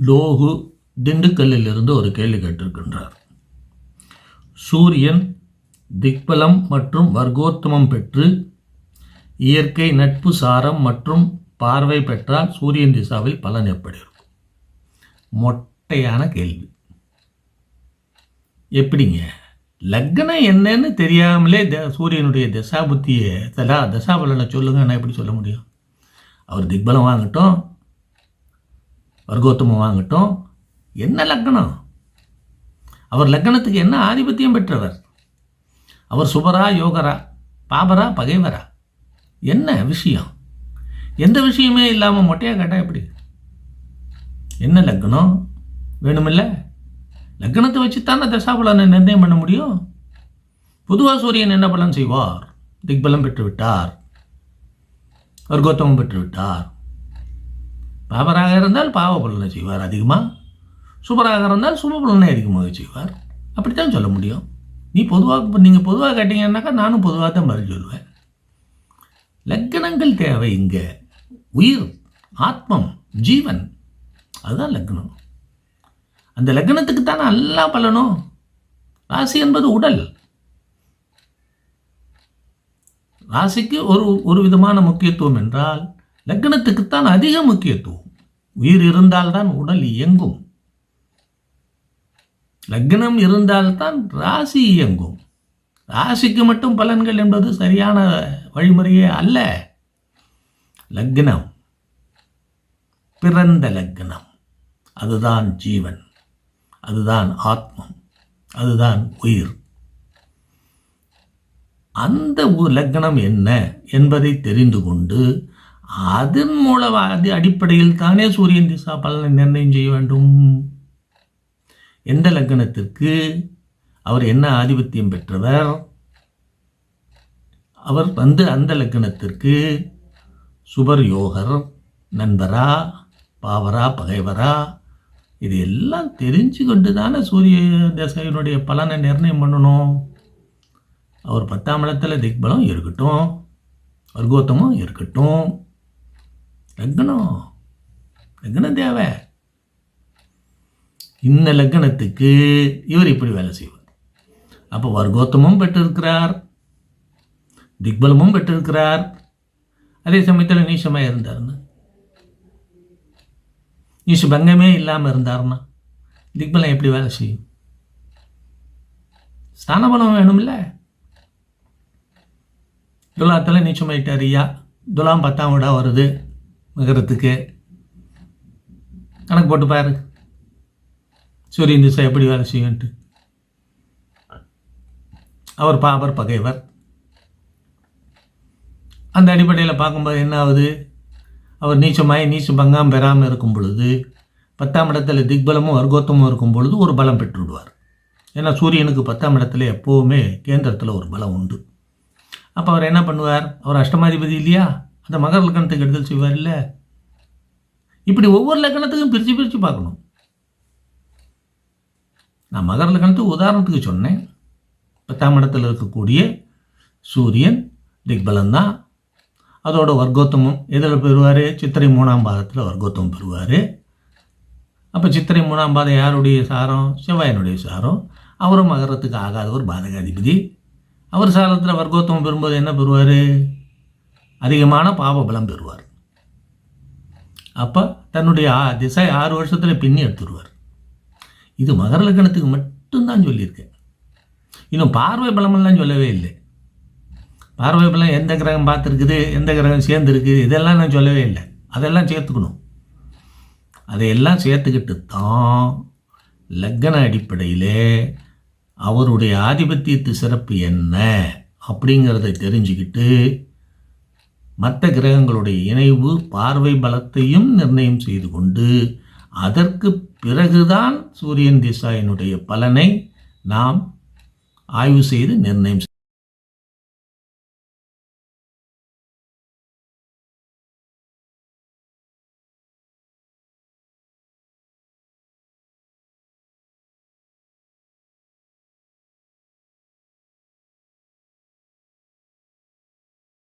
லோகு திண்டுக்கல்லிலிருந்து ஒரு கேள்வி கேட்டிருக்கின்றார். சூரியன் திக்பலம் மற்றும் வர்க்கோத்தமம் பெற்று இயற்கை நட்பு சாரம் மற்றும் பார்வை பெற்றால் சூரியன் திசாவில் பலன் எப்படி இருக்கும் மொட்டையான கேள்வி. எப்படிங்க? லக்னம் என்னன்னு தெரியாமலே த சூரியனுடைய தசாபுத்தியை தலா தசாபலனை சொல்லுங்க நான் எப்படி சொல்ல முடியும்? அவர் திக்பலம் வாங்கட்டும் வர்க்கோத்தமம் வாங்கட்டும். என்ன லக்னம் அவர் லக்னத்துக்கு என்ன ஆதிபத்தியம் பெற்றவர்? அவர் சுபரா யோகரா பாபரா பகைவரா? என்ன விஷயம்? எந்த விஷயமே இல்லாமல் மொட்டையாக கேட்டால் எப்படி? என்ன லக்னம் வேணுமில்ல? லக்னத்தை வச்சு தானே தசாபலனை நிர்ணயம் பண்ண முடியும்? பொதுவாக சூரியன் என்ன பலன் செய்வார்? திக்பலம் பெற்று விட்டார் வர்க்கோத்தமம் பெற்று விட்டார் பாபராக இருந்தால் பாவ பலனை செய்வார் அதிகமாக சூப்பராக இருந்தால் சுப பலனை அதிகமாக செய்வார். அப்படித்தான் சொல்ல முடியும். நீ பொதுவாக இப்போ நீங்கள் பொதுவாக கேட்டீங்கன்னாக்கா நானும் பொதுவாக தான் பதில் சொல்லுவேன். லக்கணங்கள் தேவை இங்கே. உயிர் ஆத்மம் ஜீவன். அதுதான் லக்னம் அந்த லக்னத்துக்கு தானே எல்லா பலனும். ராசி என்பது உடல். ராசிக்கு ஒரு ஒரு விதமான முக்கியத்துவம் என்றால் லக்னத்துக்குத்தான் அதிக முக்கியத்துவம். உயிர் இருந்தால்தான் உடல் இயங்கும். லக்னம் இருந்தால்தான் ராசி இயங்கும். ராசிக்கு மட்டும் பலன்கள் என்பது சரியான வழிமுறையே அல்ல. லக்னம் பிறந்த லக்னம். அதுதான் ஜீவன் அதுதான் ஆத்மம் அதுதான் உயிர். அந்த ஒரு லக்னம் என்ன என்பதை தெரிந்து கொண்டு அதன் மூலம் அது அடிப்படையில் தானே சூரியன் திசா பலனை நிர்ணயம் செய்ய வேண்டும். எந்த லக்னத்திற்கு அவர் என்ன ஆதிபத்தியம் பெற்றவர்? அவர் வந்து அந்த லக்னத்திற்கு சுபர் யோகர் நண்பரா பாவரா பகைவரா இது எல்லாம் தெரிஞ்சு கொண்டு தானே சூரிய தசையினுடைய பலனை நிர்ணயம் பண்ணணும். அவர் பத்தாம் இடத்துல திக்பலம் இருக்கட்டும் வர்க்கோத்தமும் இருக்கட்டும் லக்னம் லக்னம் தேவை. இந்த லக்னத்துக்கு இவர் இப்படி வேலை செய்வார். அப்போ வர்க்கோத்தமும் பெற்றிருக்கிறார். திக்பலமும் பெற்றிருக்கிறார். அதே சமயத்தில் நீசமாக இருந்தாருன்னு நீச பங்கமே இல்லாமல் இருந்தார்னா? திக்பலம் எப்படி வேலை செய்யும்? ஸ்தானபலம் வேணும்ல? துலாத்தில் நீச்சமாயிட்டார் ஐயா. துலாம் பத்தாம் விடா வருது. மகரத்துக்கு கணக்கு போட்டு பாரு. சூரியன் திசை எப்படி வேலை செய்யும்ட்டு அவர் பாபர் பகைவர். அந்த அடிப்படையில் பார்க்கும்போது என்ன ஆகுது? அவர் நீச்சமாய் நீச்ச பங்காம் பெறாமல் இருக்கும் பொழுது பத்தாம் இடத்துல திக்பலமும் வர்க்கோத்தமும் இருக்கும் பொழுது ஒரு பலம் பெற்றுவிடுவார். ஏன்னா சூரியனுக்கு பத்தாம் இடத்துல எப்போவுமே கேந்திரத்தில் ஒரு பலம் உண்டு. அப்போ அவர் என்ன பண்ணுவார்? அவர் அஷ்டமாதிபதி இல்லையா? அந்த மகர லக்கணத்துக்கு எடுத்து செய்வார் இல்லை? இப்படி ஒவ்வொரு லக்கணத்துக்கும் பிரித்து பிரித்து பார்க்கணும். நான் மகர லக்கணத்துக்கு உதாரணத்துக்கு சொன்னேன். பத்தாம் இடத்தில் இருக்கக்கூடிய சூரியன் திக்பலந்தான் அதோட வர்க்கோத்தமம் எதில் பெறுவார்? சித்திரை மூணாம் பாதத்தில் வர்க்கோத்தமம் பெறுவார். அப்போ சித்திரை மூணாம் பாதம் யாருடைய சாரம்? செவ்வாயினுடைய சாரம். அவரும் மகரத்துக்கு ஆகாத ஒரு பாதகாதிபதி. அவர் சாரத்தில் வர்க்கோத்தமம் பெறும்போது என்ன பெறுவார்? அதிகமான பாவ பலம் பெறுவார். அப்போ தன்னுடைய திசை ஆறு வருஷத்தில் பின்னி எடுத்துருவார். இது மகர லக்கணத்துக்கு மட்டும்தான் சொல்லியிருக்கேன். இன்னும் பார்வை பலமெல்லாம் சொல்லவே இல்லை. பார்வை பலம் எந்த கிரகம் பார்த்துருக்குது எந்த கிரகம் சேர்ந்துருக்குது இதெல்லாம் நான் சொல்லவே இல்லை. அதெல்லாம் சேர்த்துக்கணும். அதையெல்லாம் சேர்த்துக்கிட்டு தான் லக்கண அடிப்படையிலே அவருடைய ஆதிபத்தியத்து சிறப்பு என்ன அப்படிங்கிறத தெரிஞ்சுக்கிட்டு மற்ற கிரகங்களுடைய இணைவு பார்வை பலத்தையும் நிர்ணயம் செய்து கொண்டு அதற்கு பிறகுதான் சூரியன் திசாயினுடைய பலனை நாம் ஆய்வு செய்து நிர்ணயம்